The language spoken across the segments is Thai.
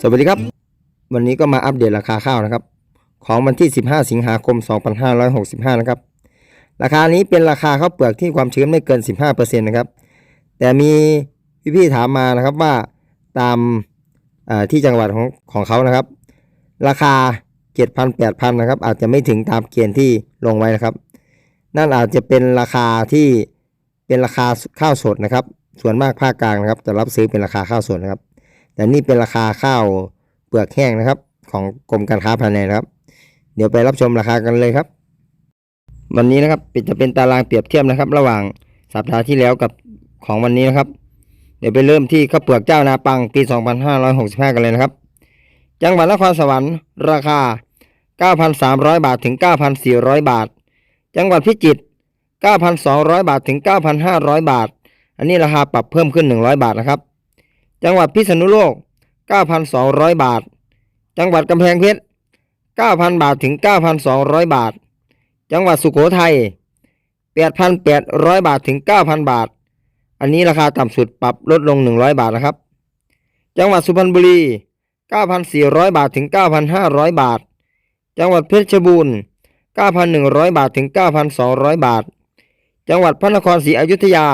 สวัสดีครับ วันนี้ก็มาอัปเดตราคาข้าวนะครับ ของวันที่ 15 สิงหาคม 2565 นะครับ ราคานี้เป็นราคาข้าวเปลือกที่ความชื้นไม่เกิน 15%นะครับ แต่มีพี่ๆถามมานะครับว่าตามาที่จังหวัดของของเขานะครับ ราคา 7,000 8,000 นะครับ อาจจะไม่ถึงตามเกณฑ์ที่ลงไว้นะครับ นั่นอาจจะเป็นราคาที่เป็นราคาข้าวสดนะครับ ส่วนมากภาคกลางนะครับจะรับซื้อเป็นราคาข้าวสดนะครับ แต่นี่เป็นราคาข้าวเปลือกแห้งนะครับ ของกรมการค้าภายในนะครับ เดี๋ยวไปรับชมราคากันเลยครับ วันนี้นะครับจะเป็นตารางเปรียบเทียบนะครับ ระหว่างสัปดาห์ที่แล้วกับของวันนี้นะครับ เดี๋ยวไปเริ่มที่ข้าวเปลือกเจ้านาปังปี 2565 กันเลยนะครับ จังหวัดนครสวรรค์ราคา 9,300 บาทถึง 9,400 บาท จังหวัดพิจิตร9,200 บาทถึง 9,500 บาท อันนี้ราคาปรับเพิ่มขึ้น 100 บาทนะครับ จังหวัดพิษณุโลก 9,200 บาท จังหวัดกำแพงเพชร 9,000 บาทถึง 9,200 บาท จังหวัดสุโขทัย 8,800 บาทถึง 9,000 บาท อันนี้ราคาต่ำสุดปรับลดลง 100 บาทนะครับ จังหวัดสุพรรณบุรี 9,400 บาทถึง 9,500 บาท จังหวัดเพชรบูรณ์ 9,100 บาทถึง 9,200 บาท จังหวัดพระนครศรีอยุธยา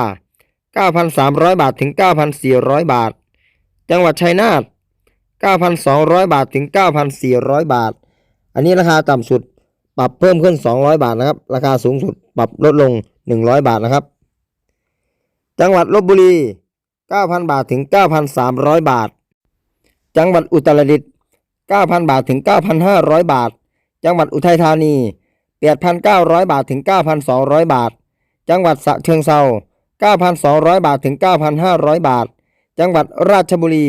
9,300 บาทถึง 9,400 บาท จังหวัดชัยนาท9,200 บาทถึง 9,400 บาท อันนี้ราคาต่ำสุดปรับเพิ่มขึ้น 200 บาทนะครับ ราคาสูงสุดปรับลดลง 100 บาทนะครับ จังหวัดลบบุรี 9,000 บาทถึง 9,300 บาท จังหวัดอุตรดิตถ์9,000 บาทถึง 9,500 บาท จังหวัดอุทัยธานี 8,900 บาทถึง 9,200 บาท จังหวัดสะเชิงเซา9,200 บาทถึง 9,500 บาท จังหวัดราชบุรี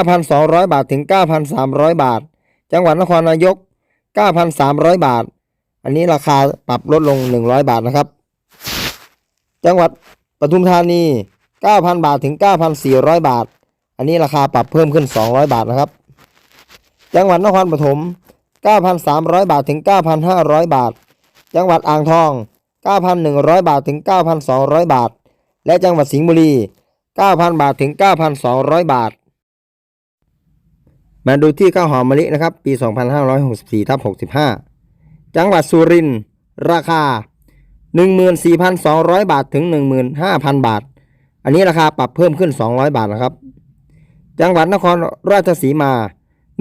9,200 บาทถึง 9,300 บาท จังหวัดนครนายก 9,300 บาท อันนี้ราคาปรับลดลง 100 บาทนะครับ จังหวัดปทุมธานี 9,000 บาทถึง 9,400 บาท อันนี้ราคาปรับเพิ่มขึ้น 200 บาทนะครับ จังหวัดนครปฐม 9,300 บาทถึง 9,500 บาท จังหวัดอ่างทอง 9,100 บาทถึง 9,200 บาท และจังหวัดสิงห์บุรี 9,000 บาทถึง 9,200 บาท มาดูที่ข้าวหอมมะลินะครับ ปี 2564ทับ65 จังหวัดสุรินทร์ราคา 14,200 บาทถึง 15,000 บาท อันนี้ราคาปรับเพิ่มขึ้น 200 บาทนะครับ จังหวัดนครราชสีมา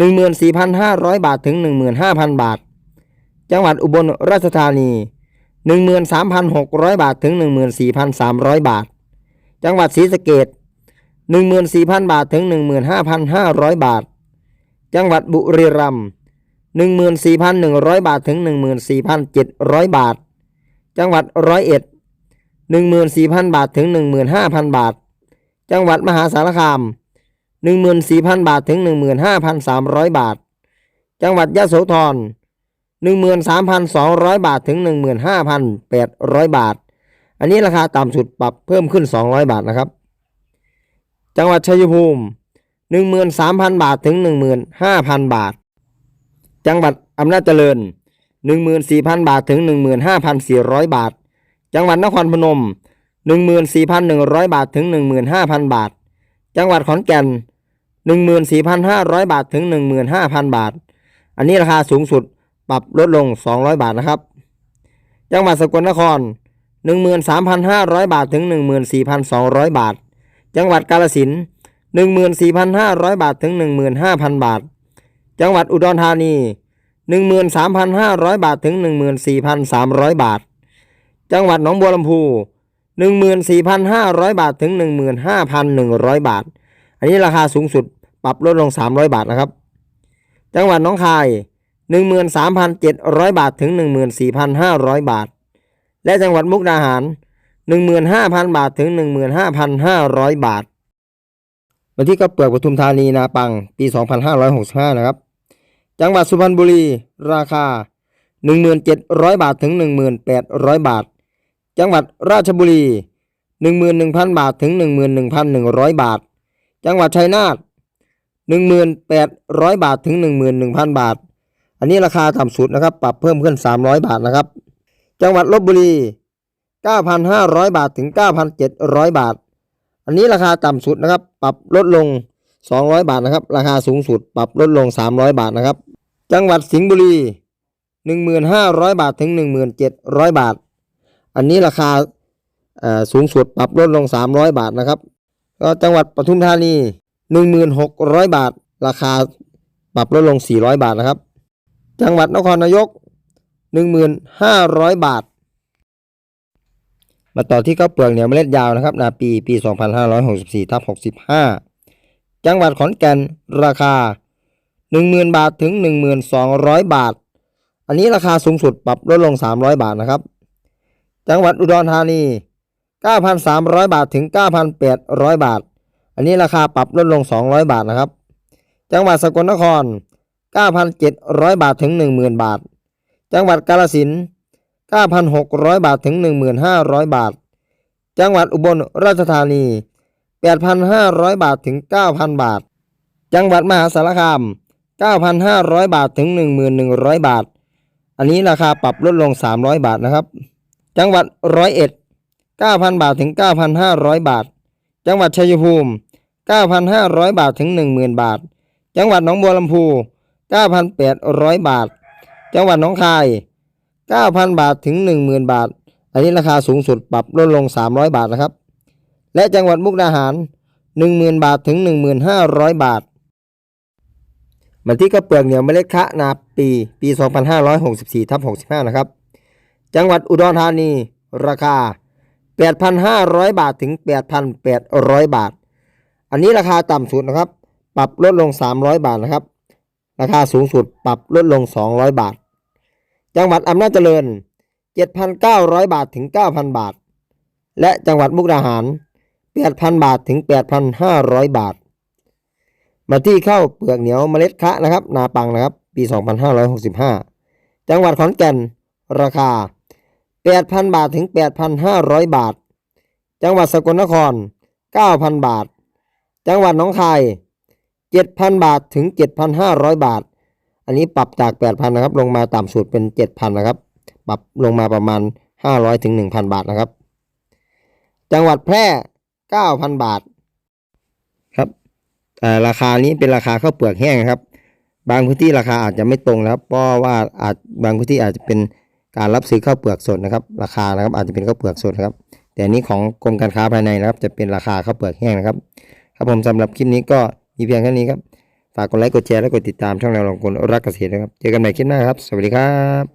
14,500 บาทถึง 15,000 บาท จังหวัดอุบลราชธานี 13,600 บาทถึง 14,300 บาท จังหวัดศรีสะเกษ14,000 บาทถึง 15,500 บาท จังหวัดบุรีรัมย์14,100 บาทถึง 14,700 บาท จังหวัดร้อยเอ็ด14,000 บาทถึง 15,000 บาท จังหวัดมหาสารคาม 14,000 บาทถึง 15,300 บาท จังหวัดยะโสธร13,200 บาทถึง 15,800 บาท อันนี้ราคาต่ำสุดปรับเพิ่มขึ้น 200 บาทนะครับ จังหวัดชัยภูมิ 13,000 บาทถึง 15,000 บาท จังหวัดอำนาจเจริญ 14,000 บาทถึง 15,400 บาท จังหวัดนครพนม 14,100 บาทถึง 15,000 บาท จังหวัดขอนแก่น 14,500 บาทถึง 15,000 บาท อันนี้ราคาสูงสุดปรับลดลง 200 บาทนะครับ จังหวัดสกลนคร 13,500 บาทถึง 14,200 บาท จังหวัดกาฬสินธุ์14,500 บาทถึง 15,000 บาท จังหวัดอุดรธานี 13,500 บาทถึง 14,300 บาท จังหวัดหนองบัวลำพู 14,500 บาทถึง 15,100 บาท อันนี้ราคาสูงสุดปรับลดลง 300 บาทนะครับ จังหวัดหนองคาย 13,700 บาทถึง 14,500 บาท และจังหวัดมุกดาหาร 15,000 บาทถึง 15,500 บาท วันที่ก็เปลือกปทุมธานีนาปังปี 2565 นะครับ จังหวัดสุพรรณบุรีราคา 1700 บาทถึง 1800 บาท จังหวัดราชบุรี 11,000 บาทถึง 11,100 บาท จังหวัดชัยนาท1,800 บาทถึง 11,000 บาท อันนี้ราคาต่ำสุดนะครับ ปรับเพิ่มขึ้น 300 บาทนะครับ จังหวัดลบบุรี 9,500 บาทถึง 9,700 บาท อันนี้ราคาต่ำสุดนะครับ ปรับลดลง 200 บาทนะครับ ราคาสูงสุดปรับลดลง 300 บาทนะครับ จังหวัดสิงห์บุรี 1,500 บาทถึง 1,700 บาท อันนี้ราคาอ่อสูงสุดปรับลดลง 300 บาทนะครับก็จังหวัดปทุมธานี 1,600 บาท ราคาปรับลดลง 400 บาทนะครับ จังหวัดนครนายก 1,500 บาท มาต่อที่ข้าวเปลือกเหนียวเมล็ดยาวนะครับนาปีปี 2564ทับ65 จังหวัดขอนแก่นราคา 10,000 บาทถึง 1,200 บาท อันนี้ราคาสูงสุดปรับลดลง 300 บาทนะครับ จังหวัดอุดรธานี 9,300 บาทถึง 9,800 บาท อันนี้ราคาปรับลดลง 200 บาทนะครับ จังหวัดสกลนคร 9,700 บาทถึง 10,000 บาท จังหวัดกาฬสิน9,600 บาทถึง 1,500 บาท จังหวัดอุบลราชธานี 8,500 บาทถึง 9,000 บาท จังหวัดมหาสารคาม 9,500 บาทถึง 1,100 บาท อันนี้ราคาปรับลดลง 300 บาทนะครับ จังหวัดร้อยเอ็ด9,000 บาทถึง 9,500 บาท จังหวัดชัยภูมิ 9,500 บาทถึง 10,000 บาท จังหวัดหนองบัวลำพู 9,800 บาท จังหวัดหนองคาย 9,000 บาทถึง 10,000 บาท อันนี้ราคาสูงสุดปรับลดลง 300 บาทนะครับ และจังหวัดมุกดาหาร 10,000 บาทถึง 1,500 บาท มาที่กระเปลือกเหนียวเมล็ดคะนาปีปี 2564ทับ65 นะครับ จังหวัดอุดรธานีราคา 8,500 บาทถึง 8,800 บาท อันนี้ราคาต่ำสุดนะครับ ปรับลดลง 300 บาทนะครับ ราคาสูงสุดปรับลดลง 200 บาท จังหวัดอำนาจเจริญ 7,900 บาทถึง 9,000 บาท และจังหวัดมุกดาหาร 8,000 บาทถึง 8,500 บาท มาที่เข้าเปลือกเหนียวเมล็ดคะนะครับ นาปังนะครับ ปี 2565 จังหวัดขอนแก่นราคา 8,000 บาทถึง 8,500 บาท จังหวัดสกลนคร 9,000 บาท จังหวัดหนองคาย 7,000 บาทถึง 7,500 บาท อันนี้ปรับจาก 8,000นะครับ ลงมาต่ำสุดเป็น 7,000นะครับ ปรับลงมาประมาณ 500ถึง1,000 บาทนะครับ จังหวัดแพร่ 9,000 บาทครับแต่ราคานี้เป็นราคาข้าวเปลือกแห้งครับ บางพื้นที่ราคาอาจจะไม่ตรงนะครับเพราะว่าอาจบางพื้นที่อาจจะเป็นการรับซื้อข้าวเปลือกสดนะครับ ราคานะครับอาจจะเป็นข้าวเปลือกสดนะครับ แต่อันนี้ของกรมการค้าภายในนะครับ จะเป็นราคาข้าวเปลือกแห้งนะครับ ครับผมสำหรับคลิปนี้ก็มีเพียงแค่นี้ครับ ฝากกดไลค์กดแชร์และกดติดตามช่องเราลองคนรักเกษตรนะครับ เจอกันใหม่คลิปหน้าครับ สวัสดีครับ